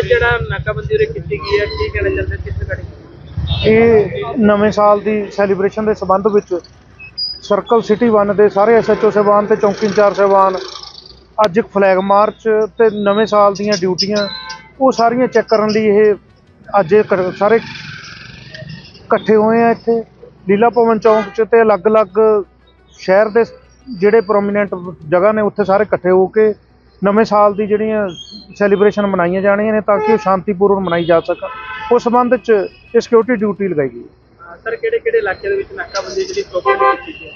ਜਿਹੜਾ ਨਾਕਾਬੰਦੀ ਉਰੇ ਕੀਤੀ ਗਈ ਹੈ, ਕੀ ਕਹਿਣਾ ਚਾਹੁੰਦੇ ਕਿਸ ਗਾੜੀ ਇਹ ਨਵੇਂ ਸਾਲ ਦੀ ਸੈਲੀਬ੍ਰੇਸ਼ਨ ਦੇ ਸੰਬੰਧ ਵਿੱਚ ਸਰਕਲ ਸਿਟੀ 1 ਦੇ ਸਾਰੇ ਐਸਐਚਓ ਸਾਹਿਬਾਨ ਤੇ ਚੌਂਕੀ ਇੰਚਾਰਜ ਸਾਹਿਬਾਨ ਅੱਜ ਇੱਕ ਫਲੈਗ ਮਾਰਚ ਤੇ ਨਵੇਂ ਸਾਲ ਦੀਆਂ ਡਿਊਟੀਆਂ ਉਹ ਸਾਰੀਆਂ ਚੈੱਕ ਕਰਨ ਲਈ ਇਹ ਅੱਜ ਇਹ ਸਾਰੇ ਇਕੱਠੇ ਹੋਏ ਆ ਇੱਥੇ। ਲੀਲਾ ਭਵਨ ਚੌਂਕ 'ਚ ਤੇ ਅਲੱਗ-ਅਲੱਗ ਸ਼ਹਿਰ ਦੇ ਜਿਹੜੇ ਪ੍ਰੋਮੀਨੈਂਟ ਜਗ੍ਹਾ ਨੇ, ਉੱਥੇ ਸਾਰੇ ਇਕੱਠੇ ਹੋ ਕੇ ਨਵੇਂ ਸਾਲ ਦੀ ਜਿਹੜੀਆਂ ਸੈਲੀਬ੍ਰੇਸ਼ਨ ਮਨਾਈਆਂ ਜਾਣੀਆਂ ਨੇ ਤਾਂ ਕਿ ਉਹ ਸ਼ਾਂਤੀਪੂਰਨ ਮਨਾਈ ਜਾ ਸਕਣ। ਉਸ ਸੰਬੰਧ 'ਚ ਇਹ ਸਿਕਿਉਰਿਟੀ ਡਿਊਟੀ ਲਗਾਈ ਗਈ। ਸਰ ਕਿਹੜੇ ਕਿਹੜੇ ਇਲਾਕੇ ਦੇ ਵਿੱਚ ਨਾਕਾਬੰਦੀ ਜਿਹੜੀ ਪ੍ਰੋਪਰ ਕੀਤੀ ਗਈ ਹੈ?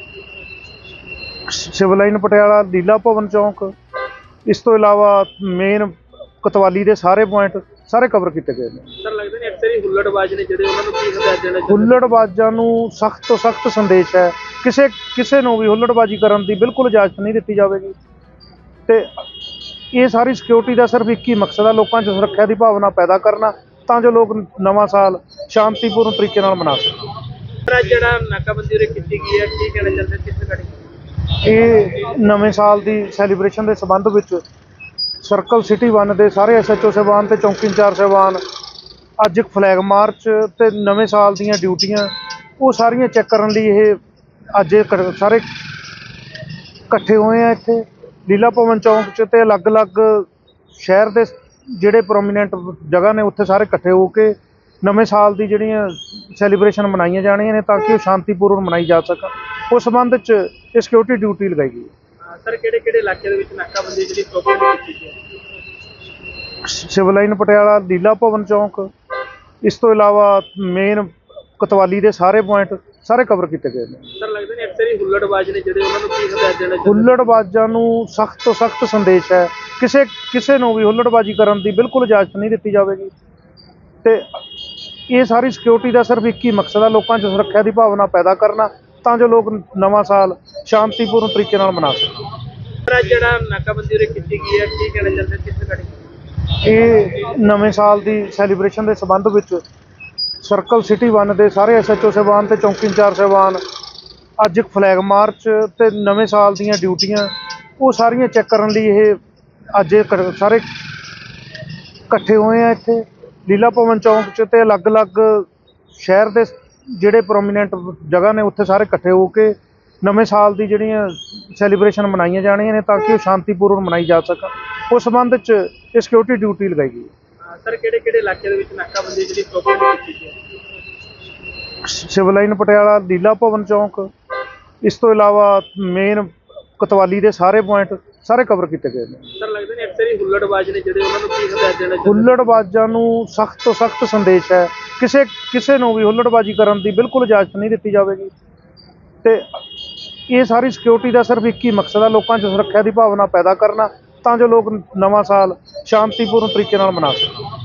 ਸਿਵਲ ਲਾਈਨ ਪਟਿਆਲਾ ਲੀਲਾ ਭਵਨ ਚੌਂਕ ਇਸ ਤੋਂ ਇਲਾਵਾ ਮੇਨ ਕਤਵਾਲੀ ਦੇ ਸਾਰੇ ਪੁਆਇੰਟ ਸਾਰੇ ਕਵਰ ਕੀਤੇ ਗਏ ਨੇ। ਸਰ ਲੱਗਦਾ ਨਹੀਂ ਅਕਸਰ ਹੀ ਹੁੱਲੜਬਾਜ਼ ਨੇ ਜਿਹੜੇ ਉਹਨਾਂ ਨੂੰ ਕੀ ਹਦਾਇਤ ਦੇਣਾ ਹੁੱਲੜਬਾਜ਼ਾਂ ਨੂੰ ਸਖਤ ਤੋਂ ਸਖਤ ਸੰਦੇਸ਼ ਹੈ। ਕਿਸੇ ਕਿਸੇ ਨੂੰ ਵੀ ਹੁੱਲੜਬਾਜ਼ੀ ਕਰਨ ਦੀ ਬਿਲਕੁਲ ਇਜਾਜ਼ਤ ਨਹੀਂ ਦਿੱਤੀ ਜਾਵੇਗੀ। ਤੇ ਇਹ ਸਾਰੀ ਸਿਕਿਉਰਿਟੀ ਦਾ ਸਿਰਫ ਇੱਕ ਹੀ ਮਕਸਦ ਹੈ ਲੋਕਾਂ 'ਚ ਸੁਰੱਖਿਆ ਦੀ ਭਾਵਨਾ ਪੈਦਾ ਕਰਨਾ ਤਾਂ ਜੋ ਲੋਕ ਨਵਾਂ ਸਾਲ ਸ਼ਾਂਤੀਪੂਰਨ ਤਰੀਕੇ ਨਾਲ ਮਨਾ ਸਕਣ। ਸਰ ਅੱਜ ਜਿਹੜਾ ਨਾਕਾਬੰਦੀ ਉਰੇ ਕੀਤੀ ਗਈ ਹੈ ਕੀ ਕਹਿਣਾ ਚਾਹੁੰਦੇ ਕਿਸ ਗਾੜੀ ਇਹ ਨਵੇਂ ਸਾਲ ਦੀ ਸੈਲੀਬ੍ਰੇਸ਼ਨ ਦੇ ਸੰਬੰਧ ਵਿੱਚ ਸਰਕਲ ਸਿਟੀ 1 ਦੇ ਸਾਰੇ ਐਸਐਚਓ ਸਾਹਿਬਾਨ ਤੇ ਚੌਂਕੀ ਇੰਚਾਰਜ ਸਾਹਿਬਾਨ ਅੱਜ ਇੱਕ ਫਲੈਗ ਮਾਰਚ ਤੇ ਨਵੇਂ ਸਾਲ ਦੀਆਂ ਡਿਊਟੀਆਂ ਉਹ ਸਾਰੀਆਂ ਚੈੱਕ ਕਰਨ ਲਈ ਇਹ ਅੱਜ ਸਾਰੇ ਇਕੱਠੇ ਹੋਏ ਆ ਇੱਥੇ। ਲੀਲਾ ਭਵਨ ਚੌਂਕ 'ਚ ਤੇ ਅਲੱਗ-ਅਲੱਗ ਸ਼ਹਿਰ ਦੇ ਜਿਹੜੇ ਪ੍ਰੋਮੀਨੈਂਟ ਜਗ੍ਹਾ ਨੇ ਉੱਥੇ ਸਾਰੇ ਇਕੱਠੇ ਹੋ ਕੇ ਨਵੇਂ ਸਾਲ ਦੀ ਜਿਹੜੀਆਂ ਸੈਲੀਬ੍ਰੇਸ਼ਨ ਮਨਾਈਆਂ ਜਾਣੀਆਂ ਨੇ ਤਾਂ ਕਿ ਉਹ ਸ਼ਾਂਤੀਪੂਰਨ ਮਨਾਈ ਜਾ ਸਕਣ। ਉਸ ਸੰਬੰਧ 'ਚ ਇਹ ਸਿਕਿਉਰਿਟੀ ਡਿਊਟੀ ਲਗਾਈ ਗਈ ਹੈ। ਸਰ ਕਿਹੜੇ ਕਿਹੜੇ ਇਲਾਕੇ ਦੇ ਵਿੱਚ ਨਾਕਾਬੰਦੀ ਜਿਹੜੀ ਪ੍ਰੋਪਰ ਕੀਤੀ ਗਈ ਹੈ? ਸਿਵਲ ਲਾਈਨ ਪਟਿਆਲਾ ਲੀਲਾ ਭਵਨ ਚੌਂਕ ਇਸ ਤੋਂ ਇਲਾਵਾ ਮੇਨ ਕਤਵਾਲੀ ਦੇ ਸਾਰੇ ਪੁਆਇੰਟ ਸਾਰੇ ਕਵਰ ਕੀਤੇ ਗਏ ਨੇ। ਸਰ ਹੁੱਲੜਬਾਜ਼ ਨੇ ਜਿਹੜੇ ਉਹਨਾਂ ਨੂੰ ਕੀ ਹਦਾਇਤ ਦੇਣਾ ਚਾਹੁੰਦੇ? ਹੁੱਲੜਬਾਜ਼ਾਂ ਨੂੰ ਸਖਤ ਤੋਂ ਸਖਤ ਸੰਦੇਸ਼ ਹੈ। ਕਿਸੇ ਕਿਸੇ ਨੂੰ ਵੀ ਹੁੱਲੜਬਾਜ਼ੀ ਕਰਨ ਦੀ ਬਿਲਕੁਲ ਇਜਾਜ਼ਤ ਨਹੀਂ ਦਿੱਤੀ ਜਾਵੇਗੀ। ਤੇ ਇਹ ਸਾਰੀ ਸਿਕਿਉਰਿਟੀ ਦਾ ਸਿਰਫ ਇੱਕ ਹੀ ਮਕਸਦ ਹੈ ਲੋਕਾਂ 'ਚ ਸੁਰੱਖਿਆ ਦੀ ਭਾਵਨਾ ਪੈਦਾ ਕਰਨਾ ਤਾਂ ਜੋ ਲੋਕ ਨਵਾਂ ਸਾਲ ਸ਼ਾਂਤੀਪੂਰਨ ਤਰੀਕੇ ਨਾਲ ਮਨਾ ਸਕਣ। ਜਿਹੜਾ ਨਾਕਾਬੰਦੀ ਉਰੇ ਕੀਤੀ ਗਈ ਹੈ ਕੀ ਕਹਿਣਾ ਚਾਹੁੰਦੇ ਕਿਸ ਗਾੜੀ ਇਹ ਨਵੇਂ ਸਾਲ ਦੀ ਸੈਲੀਬ੍ਰੇਸ਼ਨ ਦੇ ਸੰਬੰਧ ਵਿੱਚ ਸਰਕਲ ਸਿਟੀ 1 ਦੇ ਸਾਰੇ ਐਸਐਚਓ ਸਾਹਿਬਾਨ ਤੇ ਚੌਂਕੀ ਇੰਚਾਰਜ ਸਾਹਿਬਾਨ ਅੱਜ ਇੱਕ ਫਲੈਗ ਮਾਰਚ ਤੇ ਨਵੇਂ ਸਾਲ ਦੀਆਂ ਡਿਊਟੀਆਂ ਉਹ ਸਾਰੀਆਂ ਚੈੱਕ ਕਰਨ ਲਈ ਇਹ ਅੱਜ ਇਹ ਸਾਰੇ ਇਕੱਠੇ ਹੋਏ ਆ ਇੱਥੇ। ਲੀਲਾ ਭਵਨ ਚੌਂਕ 'ਚ ਤੇ ਅਲੱਗ-ਅਲੱਗ ਸ਼ਹਿਰ ਦੇ ਜਿਹੜੇ ਪ੍ਰੋਮੀਨੈਂਟ ਜਗ੍ਹਾ ਨੇ ਉੱਥੇ ਸਾਰੇ ਇਕੱਠੇ ਹੋ ਕੇ ਨਵੇਂ ਸਾਲ ਦੀ ਜਿਹੜੀਆਂ ਸੈਲੀਬ੍ਰੇਸ਼ਨ ਮਨਾਈਆਂ ਜਾਣੀਆਂ ਨੇ ਤਾਂ ਕਿ ਉਹ ਸ਼ਾਂਤੀਪੂਰਨ ਮਨਾਈ ਜਾ ਸਕਣ। ਉਸ ਸੰਬੰਧ 'ਚ ਇਹ ਸਿਕਿਉਰਿਟੀ ਡਿਊਟੀ ਲਗਾਈ ਗਈ ਹੈ। ਸਰ ਕਿਹੜੇ ਕਿਹੜੇ ਇਲਾਕੇ ਦੇ ਵਿੱਚ ਨਾਕਾਬੰਦੀ ਜਿਹੜੀ ਪ੍ਰੋਪਰ ਕੀਤੀ ਗਈ? ਹੈ ਸਿਵਲ ਲਾਈਨ ਪਟਿਆਲਾ ਲੀਲਾ ਭਵਨ ਚੌਂਕ ਇਸ ਤੋਂ ਇਲਾਵਾ ਮੇਨ ਕਤਵਾਲੀ ਦੇ ਸਾਰੇ ਪੁਆਇੰਟ ਸਾਰੇ ਕਵਰ ਕੀਤੇ ਗਏ ਨੇ। ਸਰ ਲੱਗਦਾ ਨਹੀਂ ਅਕਸਰ ਹੀ ਹੁੱਲੜਬਾਜ਼ ਨੇ ਜਿਹੜੇ ਉਹਨਾਂ ਨੂੰ ਕੀ ਹਦਾਇਤ ਦੇਣਾ ਚਾਹੁੰਦੇ ਹੁੱਲੜਬਾਜ਼ਾਂ ਨੂੰ ਸਖਤ ਤੋਂ ਸਖਤ ਸੰਦੇਸ਼ ਹੈ। ਕਿਸੇ ਕਿਸੇ ਨੂੰ ਵੀ ਹੁੱਲੜਬਾਜ਼ੀ ਕਰਨ ਦੀ ਬਿਲਕੁਲ ਇਜਾਜ਼ਤ ਨਹੀਂ ਦਿੱਤੀ ਜਾਵੇਗੀ। ਤੇ ਇਹ ਸਾਰੀ ਸਿਕਿਉਰਿਟੀ ਦਾ ਸਿਰਫ ਇੱਕ ਹੀ ਮਕਸਦ ਹੈ ਲੋਕਾਂ 'ਚ ਸੁਰੱਖਿਆ ਦੀ ਭਾਵਨਾ ਪੈਦਾ ਕਰਨਾ ਤਾਂ ਜੋ ਲੋਕ ਨਵਾਂ ਸਾਲ ਸ਼ਾਂਤੀਪੂਰਨ ਤਰੀਕੇ ਨਾਲ ਮਨਾ ਸਕਣ।